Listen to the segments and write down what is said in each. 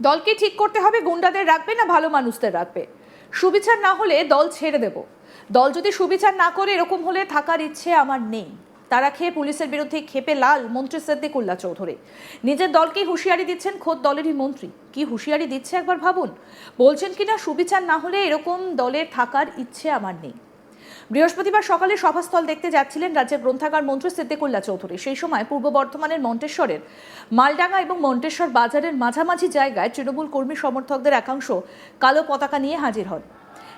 দলকে ঠিক করতে হবে, গুন্ডাদের রাখবে না, ভালো মানুষদের রাখবে। সুবিচার না হলে দল ছেড়ে দেব। দল যদি সুবিচার না করে, এরকম হলে থাকার ইচ্ছে আমার নেই। তারা খেয়ে পুলিশের বিরুদ্ধে খেপে লাল, মন্ত্রী সিদ্দিকুল্লাহ চৌধুরী। নিজের দলকেই হুঁশিয়ারি দিচ্ছেন খোদ দলেরই মন্ত্রী। কি হুঁশিয়ারি দিচ্ছে একবার ভাবুন? বলছেন কিনা, সুবিচার না হলে এরকম দলে থাকার ইচ্ছে আমার নেই। বৃহস্পতিবার সকালে সভাস্থল দেখতে যাচ্ছিলেন রাজ্যের গ্রন্থাগার মন্ত্রী সিদ্দিকুল্লাহ চৌধুরী। সেই সময় পূর্ব বর্ধমানের মন্টেশ্বরের মালডাঙ্গা এবং মন্টেশ্বর বাজারের মাঝামাঝি জায়গায় তৃণমূল কর্মী সমর্থকদের একাংশ কালো পতাকা নিয়ে হাজির হন।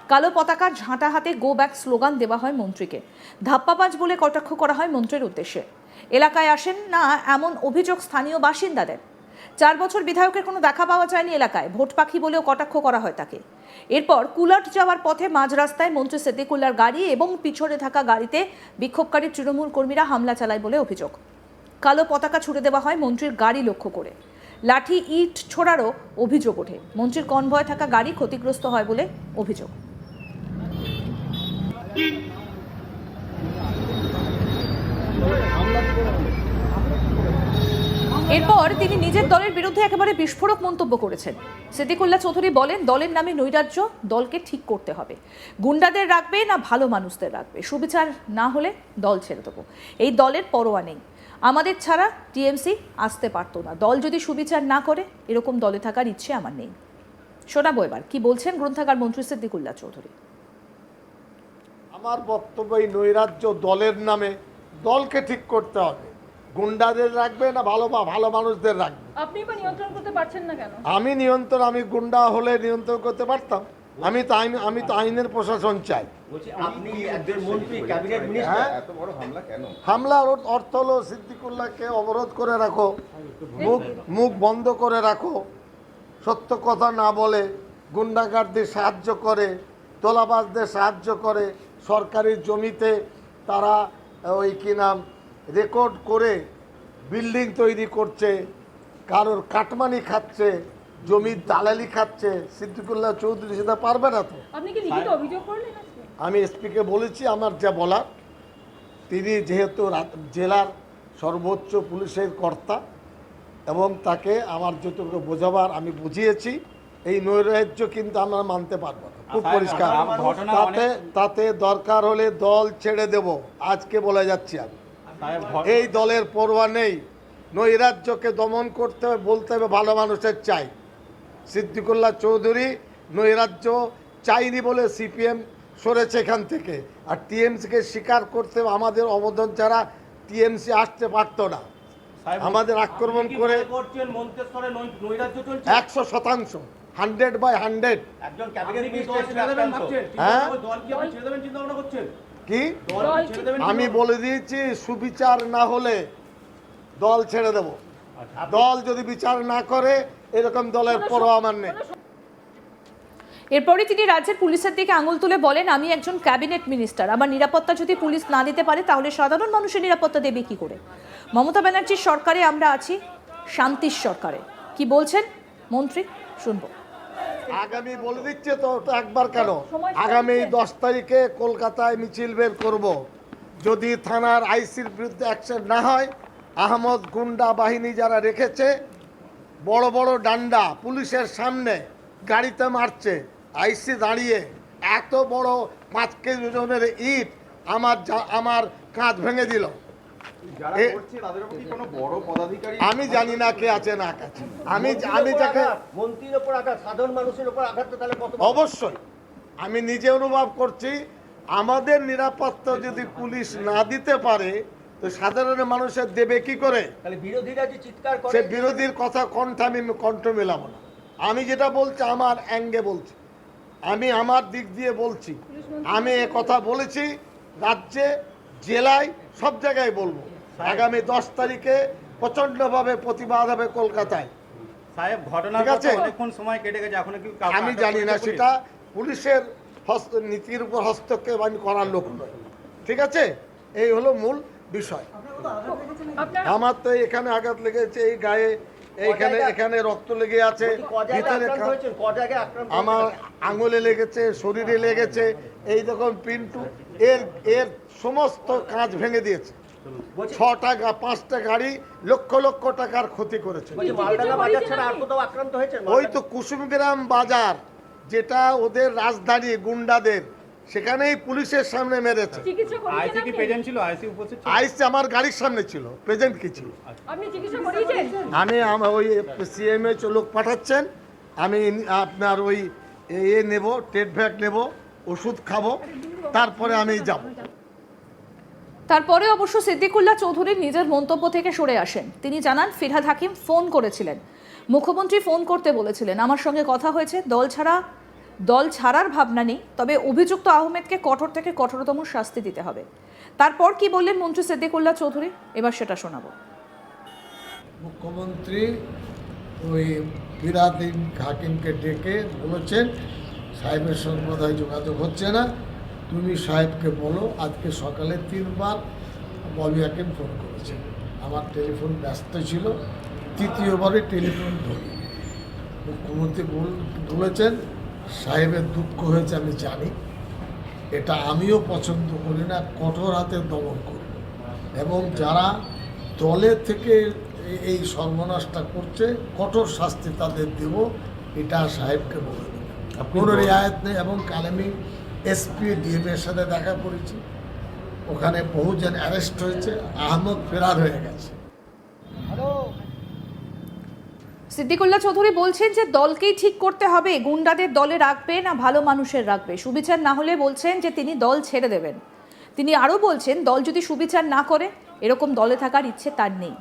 কালো পতাকার ঝাঁটা হাতে গো ব্যাক স্লোগান দেওয়া হয় মন্ত্রীকে। ধাপ্পাবাজ বলে কটাক্ষ করা হয় মন্ত্রীর উদ্দেশ্যে। এলাকায় আসেন না এমন অভিযোগ স্থানীয় বাসিন্দাদের। চার বছর বিধায়কের কোনো দেখা পাওয়া যায়নি এলাকায়। ভোট পাখি বলেও কটাক্ষ করা হয় তাকে। এরপর কুলাট যাওয়ার পথে মাঝ রাস্তায় মন্ত্রী সিদ্দিকুল্লার গাড়ি এবং পিছনে থাকা গাড়িতে বিক্ষোভকারী তৃণমূল কর্মীরা হামলা চালায় বলে অভিযোগ। কালো পতাকা ছুড়ে দেওয়া হয় মন্ত্রীর গাড়ি লক্ষ্য করে। লাঠি, ইট ছোড়ারও অভিযোগ ওঠে। মন্ত্রীর কনভয় থাকা গাড়ি ক্ষতিগ্রস্ত হয় বলে অভিযোগ। এরপর তিনি নিজের দলের বিরুদ্ধে একেবারে বিস্ফোরক মন্তব্য করেছেন। সিদ্দিকুল্লাহ চৌধুরী বলেন, দলের নামে নৈরাজ্য, দলকে ঠিক করতে হবে। গুন্ডাদের রাখবে না ভালো মানুষদের রাখবে। সুবিচার না হলে দল ছেড়ে দেবো। এই দলের পরোয়া নেই। আমাদের ছাড়া টিএমসি আসতে পারতো না। দল যদি সুবিচার না করে, এরকম দলে থাকার ইচ্ছে আমার নেই। শোনাবো এবার, কি বলছেন গ্রন্থাগার মন্ত্রী সিদ্দিকুল্লাহ চৌধুরী? আমার বক্তব্য এই নৈরাজ্য দলের নামে দলকে ঠিক করতে হবে। গুন্ডাদের রাখবে না ভালো বা ভালো মানুষদের রাখবে? আপনি বা নিয়ন্ত্রণ করতে পারছেন না কেন? আমি নিয়ন্ত্রণ আমি গুন্ডা হলে নিয়ন্ত্রণ করতে পারতাম। আমি তো আইন আমি তো আইনের প্রশাসন চাই। বলছি আপনি একজন মন্ত্রী ক্যাবিনেট মিনিস্টার। হ্যাঁ হামলা কেন? হামলার অর্থ হলো সিদ্দিকুল্লাহকে অবরোধ করে রাখো মুখ মুখ বন্ধ করে রাখো সত্য কথা না বলে গুন্ডাগারদের সাহায্য করে তোলাবাজদের সাহায্য করে সরকারি জমিতে তারা ওই কি নাম রেকর্ড করে বিল্ডিং তৈরি করছে কারোর কাটমানি খাচ্ছে জমির দালালি খাচ্ছে সিদ্দিকুল্লাহ চৌধুরী সেটা পারবে না তো। আমি এসপিকে বলেছি আমার যা বলার তিনি যেহেতু জেলার সর্বোচ্চ পুলিশের কর্তা এবং তাকে আমার যেটুকু বোঝাবার আমি বুঝিয়েছি এই নৈরাজ্য কিন্তু আমরা মানতে পারব না। খুব পরিষ্কার। তাতে তাতে দরকার হলে দল ছেড়ে দেব। আজকে বলে যাচ্ছি আমি। এই দলের পড়ুয়া নেই। নৈরাজ্যকে দমন করতে হবে বলতে হবে ভালো মানুষের চাই। সিদ্দিকুল্লাহ চৌধুরী নৈরাজ্য চাইনি বলে সিপিএম সরেছে এখান থেকে। আর টিএমসিকে স্বীকার করতে হবে আমাদের অবদান ছাড়া টিএমসি আসতে পারতো না। আমাদের আক্রমণ করে একশো শতাংশ হান্ড্রেড বাই হান্ড্রেড একজন হ্যাঁ? কি? আমি বলে দিয়েছি সুবিচার না হলে দল ছেড়ে দেব। দল যদি বিচার না করে এরকম দলের পরোয়া আমার নেই। এরপরে তিনি রাজ্যের পুলিশের দিকে আঙুল তুলে বলেন আমি একজন ক্যাবিনেট মিনিস্টার। আমার নিরাপত্তা যদি পুলিশ না দিতে পারে তাহলে সাধারণ মানুষের নিরাপত্তা দেবে কি করে? মমতা ব্যানার্জির সরকারে আমরা আছি শান্তির সরকারে। কি বলছেন? মন্ত্রী শুনব। আগামী বলে দিচ্ছে তো একবার কেন? আগামী দশ তারিখে কলকাতায় মিছিল বের করব। যদি থানার আইসির বিরুদ্ধে অ্যাকশন না হয় আহমদ গুন্ডা বাহিনী যারা রেখেছে বড় বড় ডান্ডা পুলিশের সামনে গাড়িতে মারছে আইসি দাঁড়িয়ে এত বড় পাঁচ কেজি ওজনের ইট আমার আমার কাঁধ ভেঙে দিল। আমি জানি না কে আছে না আছে। আমি আমি যাকে মন্ত্রীর উপর আঘাত সাধারণ মানুষের উপর আঘাত তাহলে অবশ্যই। আমি নিজে অনুভব করছি আমাদের নিরাপত্তা যদি পুলিশ না দিতে পারে তো সাধারণ মানুষের দেবে কি করে? বিরোধীরা যে চিৎকার করে সে বিরোধীর কথা কণ্ঠ আমি কণ্ঠ মেলাবো না। আমি যেটা বলছি আমার অ্যাঙ্গে বলছি। আমি আমার দিক দিয়ে বলছি। আমি এ কথা বলেছি রাজ্যে জেলায় সব জায়গায় বলব। আগামী দশ তারিখে প্রচণ্ডভাবে প্রতিবাদ হবে কলকাতায়। সাহেব অনেকক্ষণ সময় কেটে গেছে? এখন কি আমি জানি না সেটা পুলিশের হস্ত নীতির উপর হস্তক্ষেপ আমি করার লোক নয়। ঠিক আছে? এই হলো মূল বিষয়। আমার তো এখানে আঘাত লেগেছে এই গায়ে এইখানে এখানে রক্ত লেগে আছে ভিতরে আমার আঙুলে লেগেছে শরীরে লেগেছে এই দেখুন পিন্টু এর এর সমস্ত কাজ ভেঙে দিয়েছে। ছটা গা পাঁচটা গাড়ি লক্ষ লক্ষ টাকার ক্ষতি করেছে। ওই তো কুসুমগ্রাম বাজার যেটা ওদের রাজধানী গুন্ডাদের। সেখানেই পুলিশের সামনে মেরেছে। আইসি কি প্রেজেন্ট ছিল? আইসি উপস্থিত ছিল? আইসি আমার গাড়ির সামনে ছিল। প্রেজেন্ট কি ছিল? আপনি চিকিৎসা করিয়েছেন? আমি আম- ওই সিএমএ লোক পাঠাচ্ছেন। আমি আপনার ওই এ নেব টেট ভ্যাক নেব ওষুধ খাব তারপরে আমি যাব। তারপরে অবশ্য সিদ্দিকুল্লাহ চৌধুরী নিজের মন্তব্য থেকে সরে আসেন। তিনি জানান ফিরহাদ হাকিম ফোন করেছিলেন। মুখ্যমন্ত্রী ফোন করতে বলেছিলেন। আমার সঙ্গে কথা হয়েছে দল ছাড়া দল ছাড়ার ভাবনা নেই, তবে অভিযুক্ত আহমেদকে কঠোর থেকে কঠোরতম শাস্তি দিতে হবে। তারপর কি বললেন মন্ত্রী সিদ্দিকুল্লাহ চৌধুরী? এবার সেটা শোনাবো। মুখ্যমন্ত্রী ওই বিরাদিন হাকিমকে ডেকে বলেছেন, সাহেবের সঙ্গে বোধহয় যোগাযোগ হচ্ছে না। তুমি সাহেবকে বলো, আজকে সকালে তিনবার ববি হাকিম ফোন করেছে আমার টেলিফোন ব্যস্ত ছিল তৃতীয়বারে টেলিফোন ধরি। মুখ্যমন্ত্রী বল- বলেছেন সাহেবের দুঃখ হয়েছে আমি জানি। এটা আমিও পছন্দ করি না কঠোর হাতে দমন করব এবং যারা দলের থেকে এই সর্বনাশটা করছে কঠোর শাস্তি তাদের দেব এটা সাহেবকে বলে দেব। কোনো রেয়ায়ত নেই এবং কালেমি এসপি ডিএম এর সাথে দেখা করেছি। ওখানে বহুজন অ্যারেস্ট হয়েছে আহমদ ফেরার হয়ে গেছে। সিদ্দিকুল্লাহ চৌধুরী বলছেন যে দলকেই ঠিক করতে হবে, গুন্ডাদের দলে রাখবে না ভালো মানুষের রাখবে। সুবিচার না হলে বলছেন যে তিনি দল ছেড়ে দেবেন। তিনি আরও বলছেন, দল যদি সুবিচার না করে, এরকম দলে থাকার ইচ্ছে তার নেই।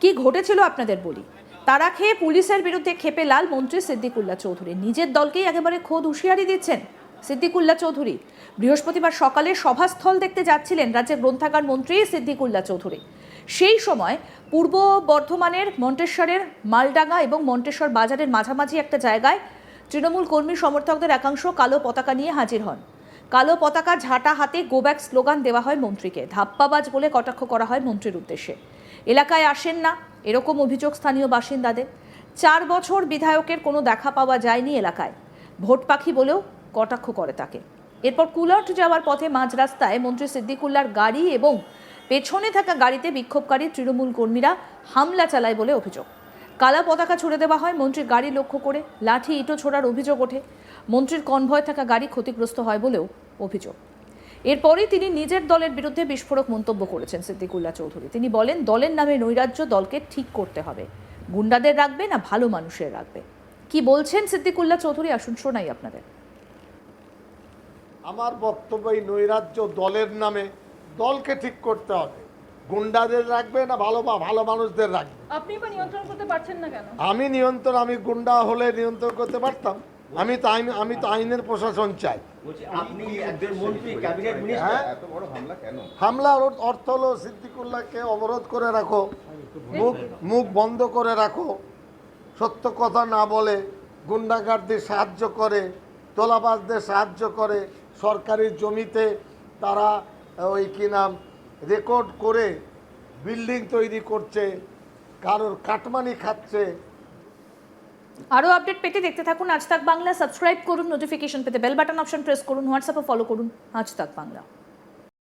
কি ঘটেছিল আপনাদের বলি? তারা খেয়ে পুলিশের বিরুদ্ধে খেপে লাল মন্ত্রী সিদ্দিকুল্লাহ চৌধুরী। নিজের দলকেই একেবারে খোদ হুঁশিয়ারি দিচ্ছেন সিদ্দিকুল্লাহ চৌধুরী। বৃহস্পতিবার সকালে সভাস্থল দেখতে যাচ্ছিলেন রাজ্যের গ্রন্থাগার মন্ত্রী সিদ্দিকুল্লাহ চৌধুরী। সেই সময় পূর্ব বর্ধমানের মন্টেশ্বরের মালডাঙ্গা এবং মন্টেশ্বর বাজারের মাঝামাঝি একটা জায়গায় তৃণমূল কর্মী সমর্থকদের একাংশ কালো পতাকা নিয়ে হাজির হন। কালো পতাকা ঝাঁটা হাতে গোব্যাক স্লোগান দেওয়া হয় মন্ত্রীকে, ধাপ্পাবাজ বলে কটাক্ষ করা হয় মন্ত্রীর উদ্দেশ্যে। এলাকায় আসেন না, এরকম অভিযোগ স্থানীয় বাসিন্দাদের। চার বছর বিধায়কের কোনো দেখা পাওয়া যায়নি এলাকায়। ভোট পাখি বলেও কটাক্ষ করে তাকে। এরপর কুলাট যাওয়ার পথে মাঝ রাস্তায় মন্ত্রী সিদ্দিকুল্লার গাড়ি এবং পেছনে থাকা গাড়িতে বিক্ষোভকারী তৃণমূল কর্মীরা হামলা চালায় বলে অভিযোগ। কালা পতাকা ছুড়ে দেওয়া হয় মন্ত্রীর গাড়ি লক্ষ্য করে, লাঠি ইটো ছোড়ার অভিযোগ ওঠে, মন্ত্রীর কনভয় থাকা গাড়ি ক্ষতিগ্রস্ত হয় বলেও অভিযোগ। এরপরই তিনি নিজের দলের বিরুদ্ধে বিস্ফোরক মন্তব্য করেছেন সিদ্দিকুল্লাহ চৌধুরী। তিনি বলেন, দলের নামে নৈরাজ্য দলকে ঠিক করতে হবে। গুন্ডাদের রাখবে না, ভালো মানুষের রাখবে। কি বলছেন সিদ্দিকুল্লাহ চৌধুরী? আসুন শোনাই আপনাদের। আমার বক্তব্য এই নৈরাজ্য দলের নামে দলকে ঠিক করতে হবে। গুন্ডাদের রাখবে না ভালো বা ভালো মানুষদের রাখবে। আপনি নিয়ন্ত্রণ করতে পারছেন না কেন? আমি নিয়ন্ত্রণ আমি গুন্ডা হলে নিয়ন্ত্রণ করতে পারতাম। আমি তো আইন আমি তো আইনের প্রশাসন চাই। আপনি একজন মন্ত্রী ক্যাবিনেট হ্যাঁ মিনিস্টার। এত বড় হামলা কেন? হামলার অর- অর্থ হলো সিদ্দিকুল্লাহকে অবরোধ করে রাখো মুখ মুখ বন্ধ করে রাখো। সত্য কথা না বলে গুন্ডাগারদের সাহায্য করে তোলাবাজদের সাহায্য করে সরকারি জমিতে তারা ওই কি নাম? রেকর্ড করে বিল্ডিং তৈরি করছে, কারোর কাটমানি খাচ্ছে। আরও আপডেট পেতে দেখতে থাকুন আজ তাক বাংলা। সাবস্ক্রাইব করুন নোটিফিকেশন পেতে বেল বাটন অপশন প্রেস করুন হোয়াটসঅ্যাপে ফলো করুন, আজ তাক বাংলা।